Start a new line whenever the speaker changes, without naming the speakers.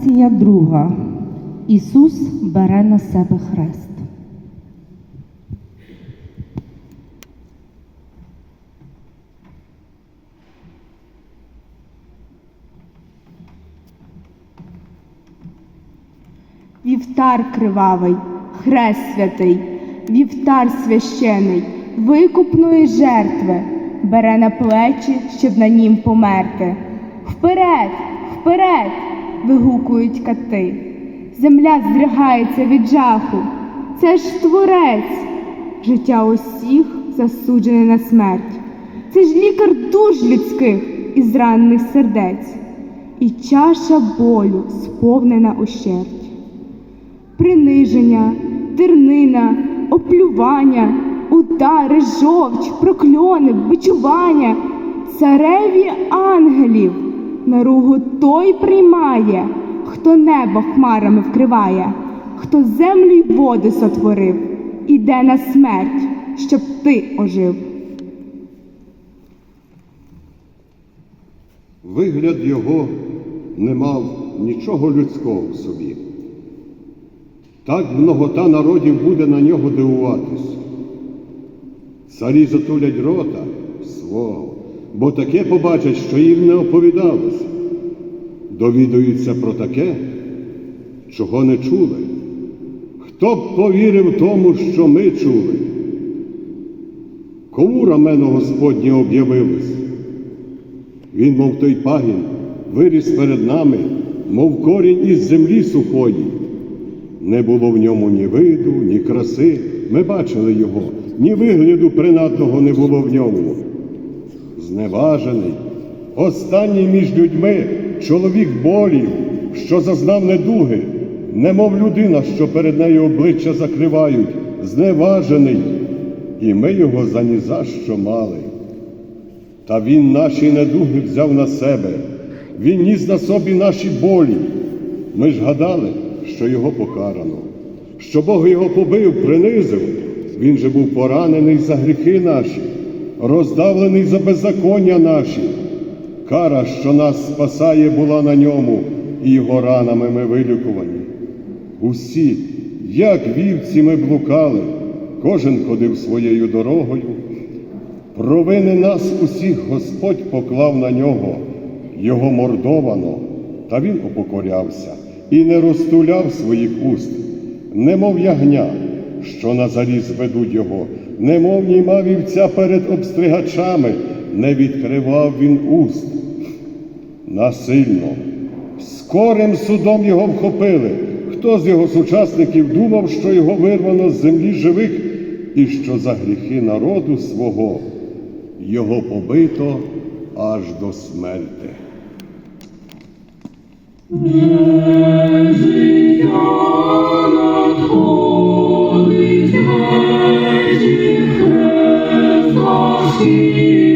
Лекція друга. Ісус бере на себе хрест.
Вівтар кривавий, хрест святий, вівтар священий, викупної жертви, бере на плечі, щоб на нім померти. Вперед, вперед! Вигукують кати. Земля здригається від жаху. Це ж творець, життя усіх засуджене на смерть. Це ж лікар душ людських і зранених сердець, і чаша болю сповнена ущерть приниження, тернина, оплювання, удари, жовч, прокльони, бичування, цареві ангелів, наругу той приймає, хто небо хмарами вкриває, хто землю й води сотворив, іде на смерть, щоб ти ожив.
Вигляд його не мав нічого людського в собі. Так многота народів буде на нього дивуватись. Царі затулять рота свого, бо таке побачать, що їм не оповідалося. Довідуються про таке, чого не чули. Хто б повірив тому, що ми чули? Кому рамено Господнє об'явилось? Він, мов той пагін, виріс перед нами, мов корінь із землі сухої. Не було в ньому ні виду, ні краси. Ми бачили його, ні вигляду принадного не було в ньому. Зневажений, останній між людьми чоловік болів, що зазнав недуги, немов людина, що перед нею обличчя закривають, зневажений, і ми його за ні за що мали. Та він наші недуги взяв на себе, він ніс на собі наші болі. Ми ж гадали, що його покарано, що Бог його побив, принизив. Він же був поранений за гріхи наші, роздавлений за беззаконня наші. Кара, що нас спасає, була на ньому, і його ранами ми вилікувані. Усі, як вівці, ми блукали, кожен ходив своєю дорогою. Провини нас усіх Господь поклав на нього, його мордовано, та він упокорявся і не розтуляв своїх уст, немов ягня, що на заріз ведуть його, немов німа вівця перед обстригачами, не відкривав він уст. Насильно, скорим судом його вхопили. Хто з його сучасників думав, що його вирвано з землі живих, і що за гріхи народу свого його побито аж до смерти.
Надходить вечір, хрест ti.